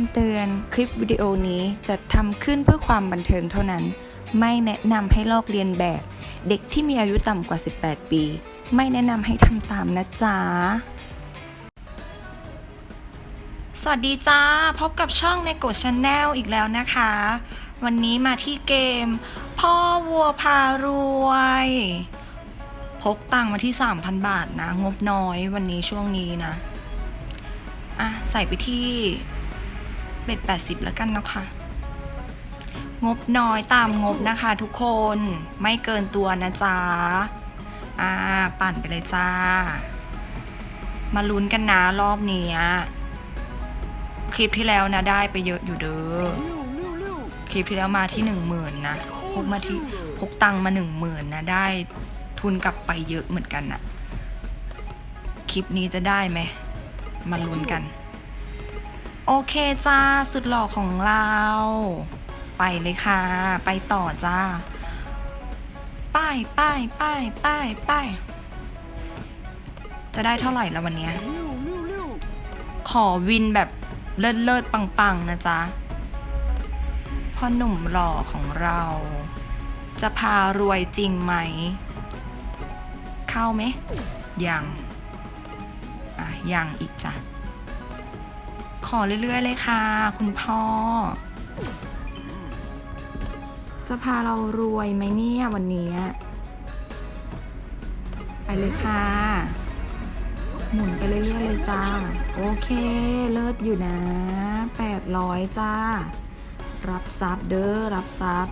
ำเตือนคลิปวิดีโอนี้จะทำขึ้นเพื่อความบันเทิงเท่านั้น ไม่แนะนำให้ลอกเลียนแบบ เด็กที่มีอายุต่ำกว่า 18 ปี ไม่แนะนำให้ทำตามนะจ๊ะ สวัสดีจ้า พบกับช่องในกดชาแนลอีกแล้วนะคะ วันนี้มาที่เกม พ่อวัวพารวยพกตังค์มาที่ 3,000 บาทนะ งบน้อยวันนี้ช่วงนี้นะ อะ ใส่ไปที่ เบ็ด80แล้วกันนะคะงบน้อยตามงบนะคะทุกคนไม่เกินตัวนะจ๊ะอ่าปั่นไปเลยจ้า มาลุ้นกันนะรอบเนี้ยคลิปที่แล้วนะได้ไปเยอะอยู่เด้อคลิปที่แล้วมาที่หนึ่งหมื่นนะพกมาที่พกตังค์มาหนึ่งหมื่นนะได้ทุนกลับไปเยอะเหมือนกันน่ะคลิปนี้จะได้ไหมมาลุ้นกัน โอเคจ้าสุดหล่อของเรา ไปเลยค่ะ ไปต่อจ้าป้ายป้ายป้ายป้ายป้ายจะได้เท่าไหร่แล้ววันนี้ขอวินแบบเลิศเลิศๆปังๆ นะจ๊ะพ่อหนุ่มหล่อของเรา จะพารวยจริงไหม เข้าไหมยังอะยังอีกจ้ะ ขอเรื่อยๆเลยค่ะ คุณพ่อ จะพาเรารวยไหมเนี่ยวันนี้ไปเลยค่ะ หมุนไปเรื่อยๆเลยจ้า โอเค เลิศอยู่นะ 800 จ้า รับซับเด้อรับซับ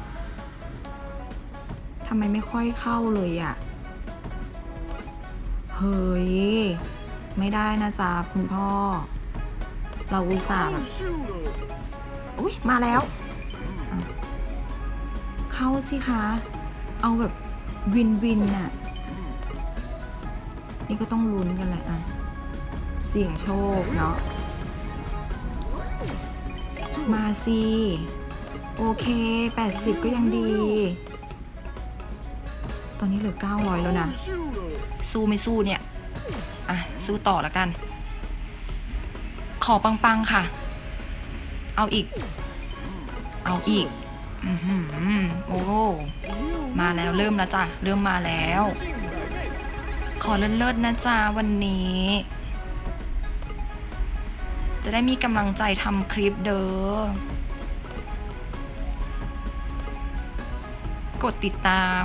ทำไมไม่ค่อยเข้าเลยอะ่ะ เฮ้ย ไม่ได้นะจ๊ะคุณพ่อ เราอุตส่าห์แบบอุ้ยมาแล้ว เข้าสิคะ เอาแบบวินวินน่ะ นี่ก็ต้องลุ้นกันแหละอะ เสี่ยงโชคเนาะ มาสิ โอเค 80 ก็ยังดี ตอนนี้เหลือ 900 แล้วนะ สู้ไม่สู้เนี่ย อะ สู้ต่อแล้วกัน ขอปังๆค่ะ เอาอีก เอาอีกอโอ้มาแล้วเริ่มแล้วจ้ะ เริ่มมาแล้ว ขอเลิศๆนะจ๊ะวันนี้ จะได้มีกำลังใจทำคลิปเด้อกดติดตาม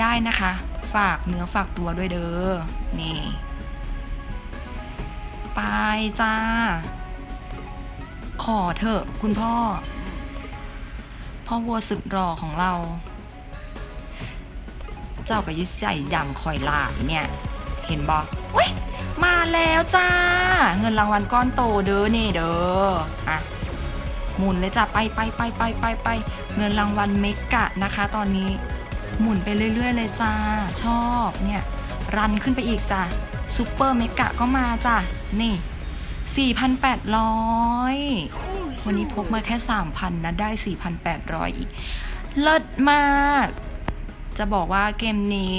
ได้นะคะ ฝากเนื้อฝากตัวด้วยเด้อนี่ ไปจ้า ขอเถอะคุณพ่อ พ่อวัวสุดรอของเรา เจ้ากับยิใส่อย่างคอยหลายเนี่ย เห็นบอกเว้ยมาแล้วจ้า เงินรางวัลก้อนโตเด้อนี่เด้ออะหมุนเลยจ้ะไปไปไปไปไปไปเงินรางวัลเมกะนะคะ ตอนนี้หมุนไปเรื่อย ๆ เลยจ้า ชอบเนี่ย รันขึ้นไปอีกจ้ะ ซูเปอร์เมกะก็มาจ้ะ นี่ 4,800 วันนี้พกมาแค่ 3,000 นะ ได้ 4,800 อีก เลิศมาก จะบอกว่าเกมนี้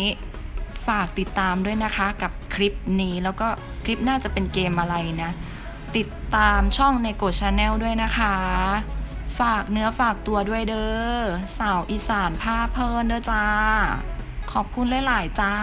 ฝากติดตามด้วยนะคะกับคลิปนี้แล้วก็คลิปน่าจะเป็นเกมอะไรนะ ติดตามช่องในโกชาแนลด้วยนะคะ ฝากเนื้อฝากตัวด้วยเด้อสาวอีสานผ้าเพลินเด้อจ้า ขอบคุณหลาย ๆ จ้า